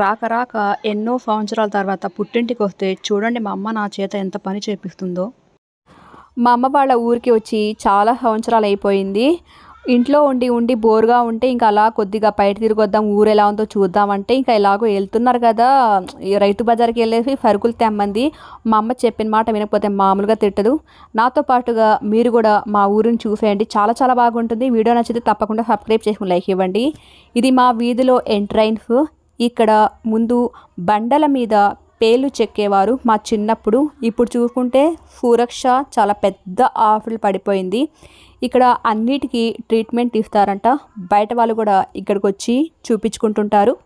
రాక రాక ఎన్నో సంవత్సరాల తర్వాత పుట్టింటికి వస్తే చూడండి మా అమ్మ నా చేత ఎంత పని చేపిస్తుందో. మా అమ్మ వాళ్ళ ఊరికి వచ్చి చాలా సంవత్సరాలు అయిపోయింది. ఇంట్లో ఉండి ఉండి బోర్గా ఉంటే ఇంకా అలా కొద్దిగా బయట తిరిగొద్దాం ఊరు ఎలా ఉందో చూద్దామంటే ఇంకా ఎలాగో వెళ్తున్నారు కదా. రైతు బజార్కి వెళ్ళేసి సరుకులు తెమ్మంది. మా అమ్మ చెప్పిన మాట వినకపోతే మామూలుగా తిట్టదు. నాతో పాటుగా మీరు కూడా మా ఊరిని చూసేయండి. చాలా చాలా బాగుంటుంది. వీడియో నచ్చితే తప్పకుండా సబ్స్క్రైబ్ చేసుకుని లైక్ ఇవ్వండి. ఇది మా వీధిలో ఎంట్రైన్స్. ఇక్కడ ముందు బండల మీద పేర్లు చెక్కేవారు మా చిన్నప్పుడు. ఇప్పుడు చూసుకుంటే సురక్ష చాలా పెద్ద ఆఫర్లు పడిపోయింది. ఇక్కడ అన్నిటికీ ట్రీట్మెంట్ ఇస్తారంట. బయట వాళ్ళు కూడా ఇక్కడికి వచ్చి చూపించుకుంటుంటారు.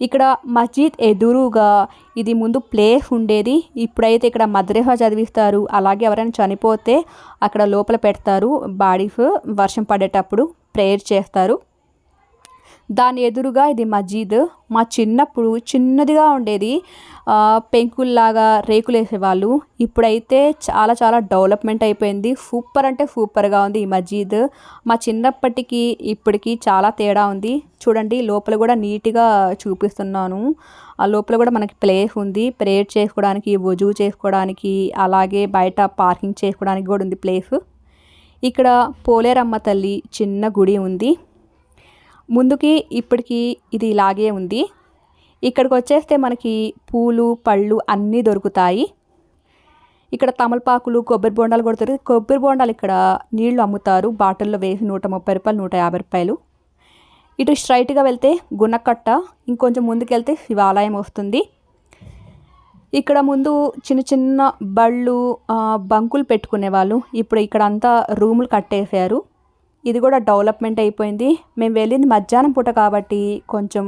ఇక్కడ మస్జిద్ ఎదురుగా ఇది ముందు ప్లేస్ ఉండేది. ఇప్పుడైతే ఇక్కడ మద్రసా చదివిస్తారు. అలాగే ఎవరైనా చనిపోతే అక్కడ లోపల పెడతారు. బాడీస్ వర్షం పడేటప్పుడు ప్రేయర్ చేస్తారు. దాని ఎదురుగా ఇది మజీద్. మా చిన్నప్పుడు చిన్నదిగా ఉండేది పెంకుల్లాగా రేకులు వేసేవాళ్ళు ఇప్పుడైతే చాలా చాలా డెవలప్మెంట్ అయిపోయింది. సూపర్ అంటే సూపర్గా ఉంది ఈ మజీద్. మా చిన్నప్పటికి ఇప్పటికి చాలా తేడా ఉంది. చూడండి లోపల కూడా నీట్గా చూపిస్తున్నాను. ఆ లోపల కూడా మనకి ప్లేస్ ఉంది. ప్రేయర్ చేసుకోవడానికి వజూ చేసుకోవడానికి అలాగే బయట పార్కింగ్ చేసుకోవడానికి కూడా ఉంది ప్లేస్. ఇక్కడ పోలేరమ్మ తల్లి చిన్న గుడి ఉంది. ముందుకి ఇప్పటికి ఇది ఇలాగే ఉంది. ఇక్కడికి వచ్చేస్తే మనకి పూలు పళ్ళు అన్నీ దొరుకుతాయి. ఇక్కడ తమలపాకులు కొబ్బరి బొండాలు కూడా దొరుకుతాయి. కొబ్బరి బొండాలు ఇక్కడ నీళ్ళు అమ్ముతారు. బాటిల్లో వేసి నూట ముప్పై రూపాయలు నూట యాభై రూపాయలు. ఇటు స్ట్రైట్గా వెళ్తే గుణకట్ట ఇంకొంచెం ముందుకెళ్తే శివాలయం వస్తుంది. ఇక్కడ ముందు చిన్న చిన్న బళ్ళు బంకులు పెట్టుకునేవాళ్ళు. ఇప్పుడు ఇక్కడ అంతా రూములు కట్టేశారు. ఇది కూడా డెవలప్మెంట్ అయిపోయింది. మేము వెళ్ళింది మధ్యాహ్నం పూట కాబట్టి కొంచెం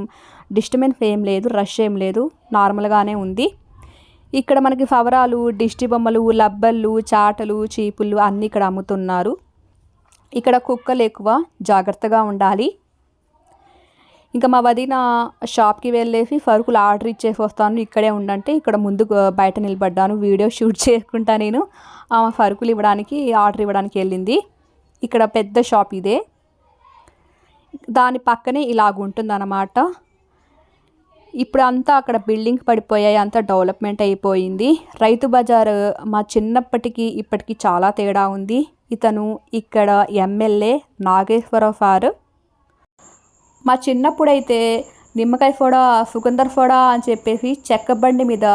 డిస్టర్బెన్స్ ఏం లేదు రష్ ఏం లేదు నార్మల్గానే ఉంది. ఇక్కడ మనకి ఫవరాలు దిష్టి బొమ్మలు లబ్బళ్ళు చాటలు చీపుళ్ళు అన్నీ ఇక్కడ అమ్ముతున్నారు. ఇక్కడ కుక్కలు ఎక్కువ జాగ్రత్తగా ఉండాలి. ఇంకా మా వదిన షాప్కి వెళ్ళేసి సరుకులు ఆర్డర్ ఇచ్చేసి వస్తాను. ఇక్కడే ఉండంటే ఇక్కడ ముందు బయట నిలబడ్డాను. వీడియో షూట్ చేసుకుంటా నేను. ఆమె సరుకులు ఇవ్వడానికి ఆర్డర్ ఇవ్వడానికి వెళ్ళింది. ఇక్కడ పెద్ద షాప్ ఇదే. దాని పక్కనే ఇలాగ ఉంటుందన్నమాట. ఇప్పుడు అంతా అక్కడ బిల్డింగ్ పడిపోయాయి అంతా డెవలప్మెంట్ అయిపోయింది. రైతు బజార్ మా చిన్నప్పటికి ఇప్పటికి చాలా తేడా ఉంది. ఇతను ఇక్కడ ఎమ్మెల్యే నాగేశ్వరరావు సార్. మా చిన్నప్పుడైతే నిమ్మకాయ ఫోడా సుగంధర్ ఫోడా అని చెప్పేసి చెక్క బండి మీద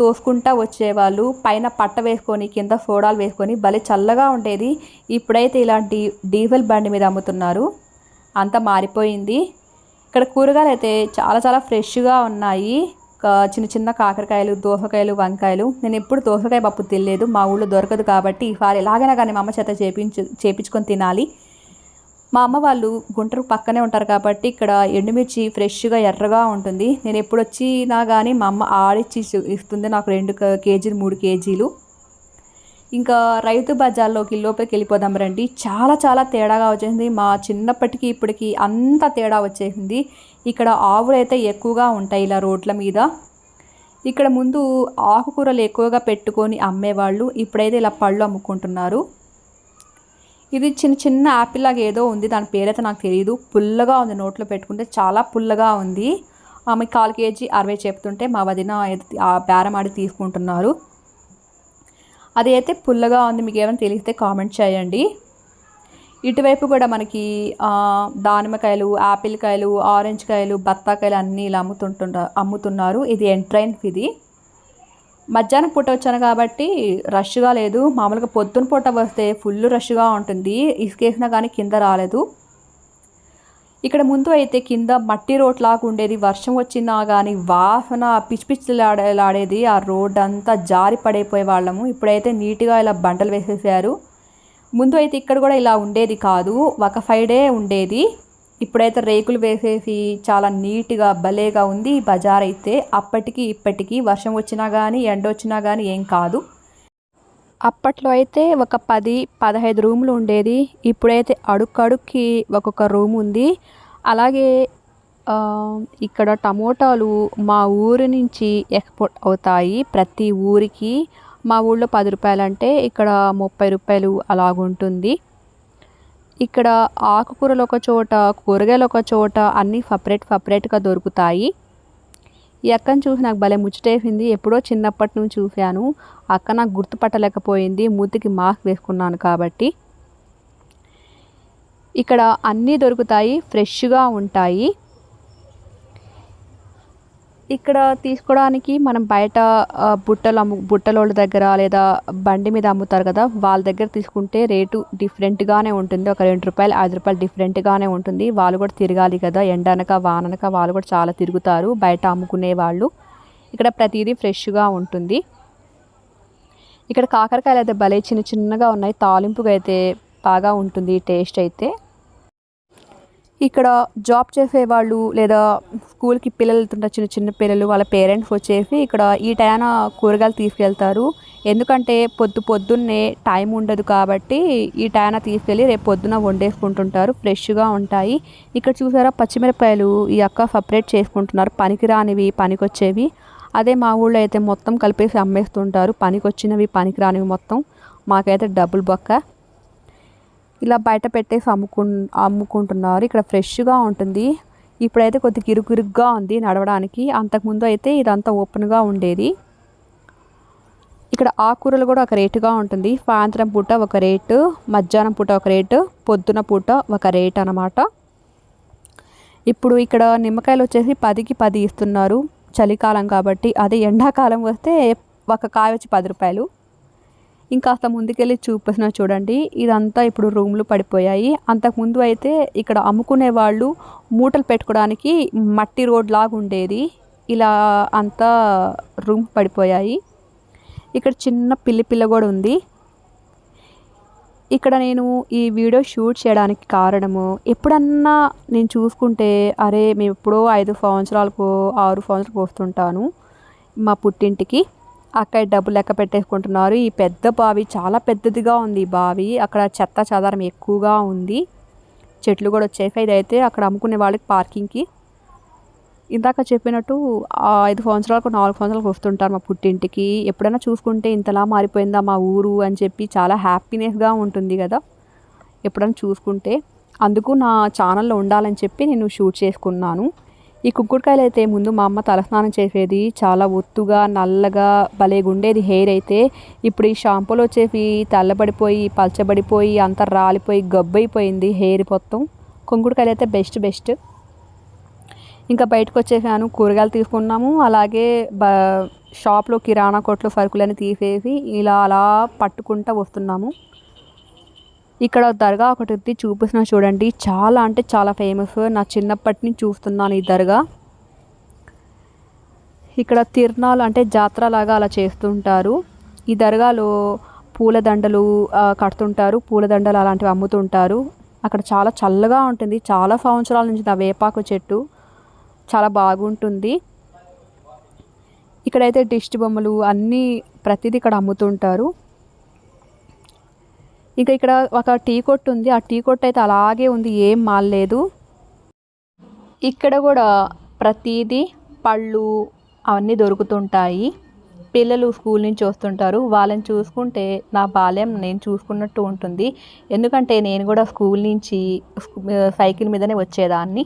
తోసుకుంటా వచ్చేవాళ్ళు. పైన పట్ట వేసుకొని కింద సోడాలు వేసుకొని భలే చల్లగా ఉండేది. ఇప్పుడైతే ఇలాంటి డీజిల్ బండి మీద అమ్ముతున్నారు. అంతా మారిపోయింది. ఇక్కడ కూరగాయలు అయితే చాలా చాలా ఫ్రెష్గా ఉన్నాయి. చిన్న చిన్న కాకరకాయలు దోసకాయలు వంకాయలు. నేను ఎప్పుడు దోసకాయ పప్పు తినలేదు. మా ఊళ్ళో దొరకదు కాబట్టి ఈసారి ఎలాగైనా కానీ మా అమ్మ చేత చేపించు చేపించుకొని తినాలి. మా అమ్మ వాళ్ళు గుంటూరు పక్కనే ఉంటారు కాబట్టి ఇక్కడ ఎండుమిర్చి ఫ్రెష్గా ఎర్రగా ఉంటుంది. నేను ఎప్పుడు వచ్చినా కానీ మా అమ్మ ఆడిచ్చి ఇస్తుంది నాకు రెండు కేజీలు మూడు కేజీలు. ఇంకా రైతు బజార్లోకి లోపలికి వెళ్ళిపోదాం రండి. చాలా చాలా తేడాగా వచ్చేసింది. మా చిన్నప్పటికి ఇప్పటికి అంత తేడా వచ్చేసింది. ఇక్కడ ఆవులు అయితే ఎక్కువగా ఉంటాయి ఇలా రోడ్ల మీద. ఇక్కడ ముందు ఆకుకూరలు ఎక్కువగా పెట్టుకొని అమ్మేవాళ్ళు. ఇప్పుడైతే ఇలా పళ్ళు అమ్ముకుంటున్నారు. ఇది చిన్న చిన్న యాపిల్ లాగా ఏదో ఉంది. దాని పేరైతే నాకు తెలియదు పుల్లగా ఉంది నోట్లో పెట్టుకుంటే చాలా పుల్లగా ఉంది. ఆమె కాల్ కేజీ అరవై చెప్తుంటే మా వదిన ఆ బేరం ఆడి తీసుకుంటున్నారు. అది అయితే పుల్లగా ఉంది. మీకు ఏమైనా తెలిస్తే కామెంట్ చేయండి. ఇటువైపు కూడా మనకి దానిమ్మకాయలు యాపిల్ కాయలు ఆరెంజ్ కాయలు బత్తాకాయలు అన్నీ ఇలా అమ్ముతుంటుంట అమ్ముతున్నారు. ఇది ఎంట్రైన్ ఇది. మధ్యాహ్నం పూట వచ్చాను కాబట్టి రష్గా లేదు. మామూలుగా పొద్దున పూట వస్తే ఫుల్ రష్గా ఉంటుంది. ఇసుకేసినా కానీ కింద రాలేదు. ఇక్కడ ముందు అయితే కింద మట్టి రోడ్ లాగా ఉండేది. వర్షం వచ్చినా కానీ వాసన పిచ్చి పిచ్చిలాడేది ఆ రోడ్ అంతా జారి పడైపోయే వాళ్ళము. ఇప్పుడైతే నీట్గా ఇలా బండలు వేసేసారు. ముందు అయితే ఇక్కడ కూడా ఇలా ఉండేది కాదు. ఒక ఫైవ్ డే ఉండేది. ఇప్పుడైతే రేకులు వేసేసి చాలా నీట్గా భలేగా ఉంది ఈ బజార్ అయితే. అప్పటికి ఇప్పటికీ వర్షం వచ్చినా కానీ ఎండ వచ్చినా కానీ ఏం కాదు. అప్పట్లో అయితే ఒక పది పదహైదు రూములు ఉండేది. ఇప్పుడైతే అడుక్కడుక్కి ఒక్కొక్క రూమ్ ఉంది. అలాగే ఇక్కడ టమోటాలు మా ఊరి నుంచి ఎక్స్పోర్ట్ అవుతాయి ప్రతి ఊరికి. మా ఊళ్ళో పది రూపాయలు అంటే ఇక్కడ ముప్పై రూపాయలు అలాగుంటుంది. ఇక్కడ ఆకుకూరలు ఒక చోట కూరగాయలు ఒక చోట అన్నీ సపరేట్ సపరేట్గా దొరుకుతాయి. ఈ చూసి నాకు భలే ముచ్చటేసింది. ఎప్పుడో చిన్నప్పటి నుంచి చూశాను. అక్క నాకు గుర్తుపట్టలేకపోయింది. మూతికి మాస్క్ వేసుకున్నాను కాబట్టి. ఇక్కడ అన్నీ దొరుకుతాయి. ఫ్రెష్గా ఉంటాయి. ఇక్కడ తీసుకోవడానికి మనం బయట బుట్టలు అమ్ము బుట్టలోళ్ళ దగ్గర లేదా బండి మీద అమ్ముతారు కదా వాళ్ళ దగ్గర తీసుకుంటే రేటు డిఫరెంట్గానే ఉంటుంది. ఒక రెండు రూపాయలు ఐదు రూపాయలు డిఫరెంట్గానే ఉంటుంది. వాళ్ళు కూడా తిరగాలి కదా ఎండనక వాననక వాళ్ళు కూడా చాలా తిరుగుతారు బయట అమ్ముకునే వాళ్ళు. ఇక్కడ ప్రతిదీ ఫ్రెష్గా ఉంటుంది. ఇక్కడ కాకరకాయలు అయితే భలే చిన్న చిన్నగా ఉన్నాయి. తాలింపుగా అయితే బాగా ఉంటుంది టేస్ట్ అయితే. ఇక్కడ జాబ్ చేసే వాళ్ళు లేదా స్కూల్కి పిల్లలు వెళ్తుంటారు చిన్న చిన్న పిల్లలు వాళ్ళ పేరెంట్స్ వచ్చేసి ఇక్కడ ఈ టైన కూరగాయలు తీసుకెళ్తారు. ఎందుకంటే పొద్దు పొద్దున్నే టైం ఉండదు కాబట్టి ఈ టైన తీసుకెళ్ళి రేపు పొద్దున వండేసుకుంటుంటారు ఫ్రెష్గా ఉంటాయి. ఇక్కడ చూసారా పచ్చిమిరపకాయలు ఈ అక్క సపరేట్ చేసుకుంటున్నారు పనికిరానివి పనికొచ్చేవి. అదే మా ఊళ్ళో అయితే మొత్తం కలిపేసి అమ్మేస్తుంటారు పనికొచ్చినవి పనికిరానివి మొత్తం. మాకైతే డబుల్ బొక్క. ఇలా బయట పెట్టేసి అమ్ముకు అమ్ముకుంటున్నారు. ఇక్కడ ఫ్రెష్గా ఉంటుంది. ఇప్పుడైతే కొద్దిగా ఇరుకురుగ్గా ఉంది నడవడానికి. అంతకుముందు అయితే ఇదంతా ఓపెన్గా ఉండేది. ఇక్కడ ఆకుకూరలు కూడా ఒక రేటుగా ఉంటుంది. సాయంత్రం పూట ఒక రేటు మధ్యాహ్నం పూట ఒక రేటు పొద్దున పూట ఒక రేట్ అన్నమాట. ఇప్పుడు ఇక్కడ నిమ్మకాయలు వచ్చేసి పదికి పది ఇస్తున్నారు చలికాలం కాబట్టి. అదే ఎండాకాలం వస్తే ఒక కాయ వచ్చి పది రూపాయలు. ఇంకాస్త ముందుకెళ్ళి చూపిస్తున్న చూడండి ఇదంతా ఇప్పుడు రూమ్లు పడిపోయాయి. అంతకుముందు అయితే ఇక్కడ అమ్ముకునే వాళ్ళు మూటలు పెట్టుకోవడానికి మట్టి రోడ్ లాగా ఉండేది. ఇలా అంతా రూమ్ పడిపోయాయి. ఇక్కడ చిన్న పిల్లి పిల్ల కూడా ఉంది. ఇక్కడ నేను ఈ వీడియో షూట్ చేయడానికి కారణము ఎప్పుడన్నా నేను చూసుకుంటే అరే మేము ఎప్పుడో ఐదు సంవత్సరాలకు ఆరు సంవత్సరాలకు వస్తుంటాను మా పుట్టింటికి. అక్కడ డబ్బు లెక్క పెట్టేసుకుంటున్నారు. ఈ పెద్ద బావి చాలా పెద్దదిగా ఉంది ఈ బావి. అక్కడ చెత్త చెదారం ఎక్కువగా ఉంది. చెట్లు కూడా వచ్చేసాయి ఇదైతే అక్కడ అమ్ముకునే వాళ్ళకి పార్కింగ్కి ఇందాక చెప్పినట్టు ఐదు సంవత్సరాలకు నాలుగు సంవత్సరాలకు వస్తుంటారు మా పుట్టింటికి. ఎప్పుడైనా చూసుకుంటే ఇంతలా మారిపోయిందా మా ఊరు అని చెప్పి చాలా హ్యాపీనెస్గా ఉంటుంది కదా. ఎప్పుడైనా చూసుకుంటే అందుకు నా ఛానల్లో ఉండాలని చెప్పి నేను షూట్ చేసుకున్నాను. ఈ కుంకుడుకాయలు అయితే ముందు మా అమ్మ తలస్నానం చేసేది. చాలా ఒత్తుగా నల్లగా భలేగా ఉండేది హెయిర్ అయితే. ఇప్పుడు ఈ షాంపూలు వచ్చేసి తెల్లబడిపోయి పలచబడిపోయి అంతా రాలిపోయి గబ్బైపోయింది హెయిర్ మొత్తం. కుంకుడుకాయలు అయితే బెస్ట్ బెస్ట్. ఇంకా బయటకు వచ్చేసాను. కూరగాయలు తీసుకున్నాము. అలాగే బ షాప్లో కిరాణా కొట్లు సరుకులని తీసేసి ఇలా అలా పట్టుకుంటూ వస్తున్నాము. ఇక్కడ దర్గా ఒకటి ఉంది చూపిస్తున్నా చూడండి. చాలా అంటే చాలా ఫేమస్ నా చిన్నప్పటి నుంచి చూస్తున్నాను ఈ దర్గా. ఇక్కడ తిరునాళ్ళు అంటే జాతర లాగా అలా చేస్తుంటారు. ఈ దర్గాలో పూలదండలు కడుతుంటారు. పూలదండలు అలాంటివి అమ్ముతుంటారు. అక్కడ చాలా చల్లగా ఉంటుంది. చాలా సంవత్సరాల నుంచి నా వేపాకు చెట్టు. చాలా బాగుంటుంది. ఇక్కడైతే దిష్టి బొమ్మలు అన్నీ ప్రతిదీ ఇక్కడ అమ్ముతుంటారు. ఇంకా ఇక్కడ ఒక టీ కొట్టు ఉంది. ఆ టీ కొట్టు అయితే అలాగే ఉంది. ఏం మాల్లేదు. ఇక్కడ కూడా ప్రతిదీ పళ్ళు అవన్నీ దొరుకుతుంటాయి. పిల్లలు స్కూల్ నుంచి వస్తుంటారు. వాళ్ళని చూసుకుంటే నా బాల్యం నేను చూసుకున్నట్టు ఉంటుంది. ఎందుకంటే నేను కూడా స్కూల్ నుంచి సైకిల్ మీదనే వచ్చేదాన్ని.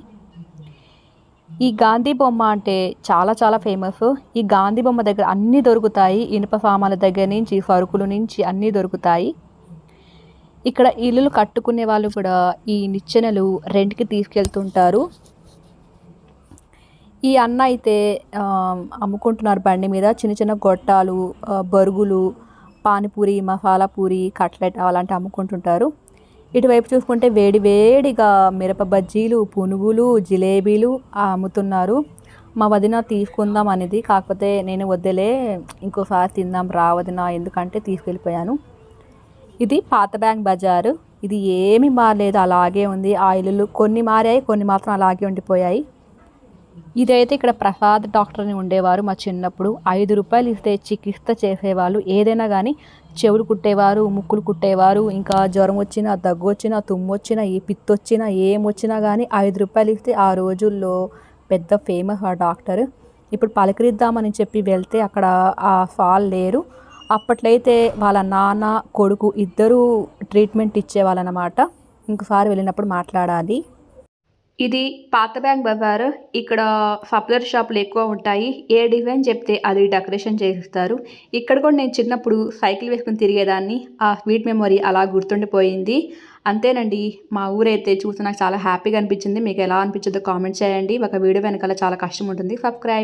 ఈ గాంధీ బొమ్మ అంటే చాలా చాలా ఫేమస్. ఈ గాంధీ బొమ్మ దగ్గర అన్నీ దొరుకుతాయి. ఇనుప సామాన్ల దగ్గర నుంచి సరుకుల నుంచి అన్నీ దొరుకుతాయి. ఇక్కడ ఇల్లులు కట్టుకునే వాళ్ళు కూడా ఈ నిచ్చెనలు రెంట్కి తీసుకెళ్తుంటారు. ఈ అన్న అయితే అమ్ముకుంటున్నారు బండి మీద. చిన్న చిన్న గొట్టాలు బరుగులు పానీపూరి మసాలా పూరి కట్లెట్ అలాంటివి అమ్ముకుంటుంటారు. ఇటువైపు చూసుకుంటే వేడి వేడిగా మిరప బజ్జీలు పునుగులు జిలేబీలు అమ్ముతున్నారు. మా వదిన తీసుకుందాం అనేది కాకపోతే నేను వద్దులే ఇంకోసారి తిందాం రా వదిన ఎందుకంటే తీసుకెళ్ళిపోయాను. ఇది పాత బ్యాంక్ బజారు. ఇది ఏమి మారలేదు. అలాగే ఉంది. ఆ ఇల్లులు కొన్ని మారాయి కొన్ని మాత్రం అలాగే ఉండిపోయాయి. ఇదైతే ఇక్కడ ప్రసాద్ డాక్టర్ అని ఉండేవారు. మా చిన్నప్పుడు ఐదు రూపాయలు ఇస్తే చికిత్స చేసేవాళ్ళు. ఏదైనా కానీ చెవులు కుట్టేవారు ముక్కులు కుట్టేవారు. ఇంకా జ్వరం వచ్చినా దగ్గు వచ్చినా తుమ్ము వచ్చినా ఏ పిత్తొచ్చినా ఏం వచ్చినా కానీ ఐదు రూపాయలు ఇస్తే ఆ రోజుల్లో పెద్ద ఫేమస్ ఆ డాక్టర్. ఇప్పుడు పలకరిద్దామని చెప్పి వెళ్తే అక్కడ ఆ ఫాల్ లేరు. అప్పట్లో అయితే వాళ్ళ నాన్న కొడుకు ఇద్దరూ ట్రీట్మెంట్ ఇచ్చేవాళ్ళనమాట ఇంకోసారి వెళ్ళినప్పుడు మాట్లాడాలి. ఇది పాత బ్యాంక్ బజార్ ఇక్కడ సప్లర్ షాపులు ఎక్కువ ఉంటాయి. ఏ డిజైన్ చెప్తే అది డెకరేషన్ చేస్తారు. ఇక్కడ కూడా నేను చిన్నప్పుడు సైకిల్ వేసుకుని తిరిగేదాన్ని. ఆ స్వీట్ మెమొరీ అలా గుర్తుండిపోయింది. అంతేనండి మా ఊరైతే చూసి నాకు చాలా హ్యాపీగా అనిపించింది. మీకు ఎలా అనిపించిందో కామెంట్ చేయండి. ఒక వీడియో వెనకాల చాలా కష్టం ఉంటుంది. సబ్స్క్రైబ్